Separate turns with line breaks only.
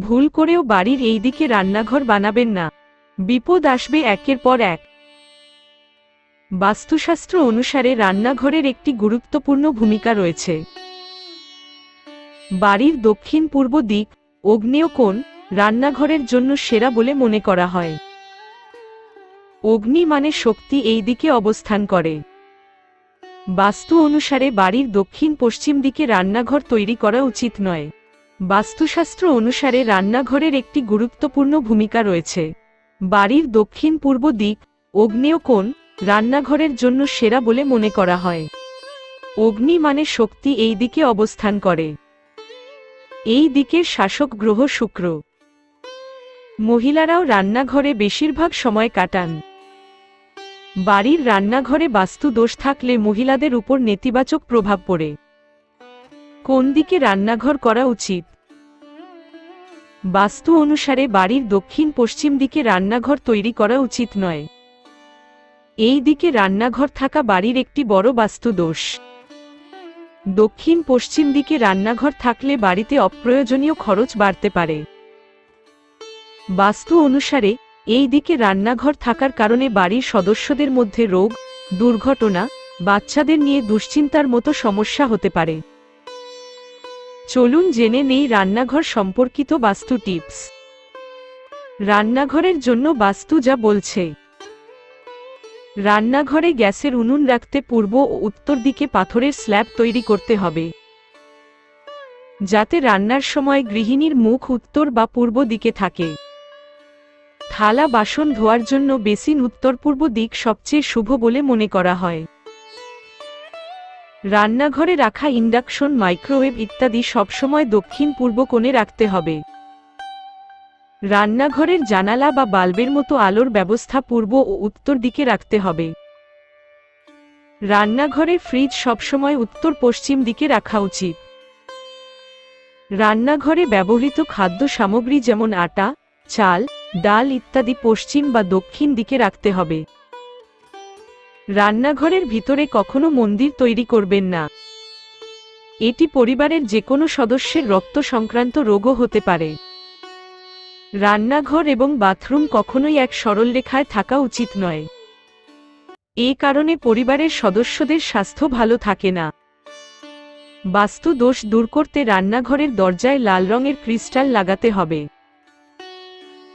ভুল করেও বাড়ির এই দিকে রান্নাঘর বানাবেন না। বিপদ আসবে একের পর এক। বাস্তুশাস্ত্র অনুসারে রান্নাঘরের একটি গুরুত্বপূর্ণ ভূমিকা রয়েছে। বাড়ির দক্ষিণ পূর্ব দিক অগ্নেয় কোণ রান্নাঘরের জন্য সেরা বলে মনে করা হয়। অগ্নি মানে শক্তি এই দিকে অবস্থান করে। বাস্তু অনুসারে বাড়ির দক্ষিণ পশ্চিম দিকে রান্নাঘর তৈরি করা উচিত নয়। বাস্তুশাস্ত্র অনুসারে রান্নাঘরের একটি গুরুত্বপূর্ণ ভূমিকা রয়েছে। বাড়ির দক্ষিণ পূর্ব দিক অগ্নেয় কোণ রান্নাঘরের জন্য সেরা বলে মনে করা হয়। অগ্নি মানে শক্তি এই দিকে অবস্থান করে। এই দিকের শাসক গ্রহ শুক্র। মহিলারাও রান্নাঘরে বেশিরভাগ সময় কাটান। বাড়ির রান্নাঘরে বাস্তু দোষ থাকলে মহিলাদের উপর নেতিবাচক প্রভাব পড়ে। কোন দিকে রান্নাঘর করা উচিত? বাস্তু অনুসারে বাড়ির দক্ষিণ পশ্চিম দিকে রান্নাঘর তৈরি করা উচিত নয়। এই দিকে রান্নাঘর থাকা বাড়ির একটি বড় বাস্তু দোষ। দক্ষিণ পশ্চিম দিকে রান্নাঘর থাকলে বাড়িতে অপ্রয়োজনীয় খরচ বাড়তে পারে। বাস্তু অনুসারে, এই দিকে রান্নাঘর থাকার কারণে বাড়ির সদস্যদের মধ্যে রোগ, দুর্ঘটনা, বাচ্চাদের নিয়ে দুশ্চিন্তার মতো সমস্যা হতে পারে। চলুন জেনে নেই রান্নাঘর সম্পর্কিত বাস্তু টিপস। রান্নাঘরের জন্য বাস্তু যা বলছে। রান্নাঘরে গ্যাসের উনুন রাখতে পূর্ব ও উত্তর দিকে পাথরের স্ল্যাব তৈরি করতে হবে। যাতে রান্নার সময় গৃহিণীর মুখ উত্তর বা পূর্ব দিকে থাকে। থালা বাসন ধোয়ার জন্য বেসিন উত্তর পূর্ব দিক সবচেয়ে শুভ বলে মনে করা হয়। রান্নাঘরে রাখা ইন্ডাকশন, মাইক্রোওয়েভ ইত্যাদি সবসময় দক্ষিণ পূর্ব কোণে রাখতে হবে। রান্নাঘরের জানালা বা বাল্বের মতো আলোর ব্যবস্থা পূর্ব ও উত্তর দিকে রাখতে হবে। রান্নাঘরে ফ্রিজ সবসময় উত্তর পশ্চিম দিকে রাখা উচিত। রান্নাঘরে ব্যবহৃত খাদ্য সামগ্রী যেমন আটা, চাল, ডাল ইত্যাদি পশ্চিম বা দক্ষিণ দিকে রাখতে হবে। রান্নাঘরের ভিতরে কখনো মন্দির তৈরি করবেন না। এটি পরিবারের যে কোনো সদস্যের রক্ত সংক্রান্ত রোগও হতে পারে। রান্নাঘর এবং বাথরুম কখনোই এক সরল রেখায় থাকা উচিত নয়। এ কারণে পরিবারের সদস্যদের স্বাস্থ্য ভালো থাকে না। বাস্তু দোষ দূর করতে রান্নাঘরের দরজায় লাল রঙের ক্রিস্টাল লাগাতে হবে।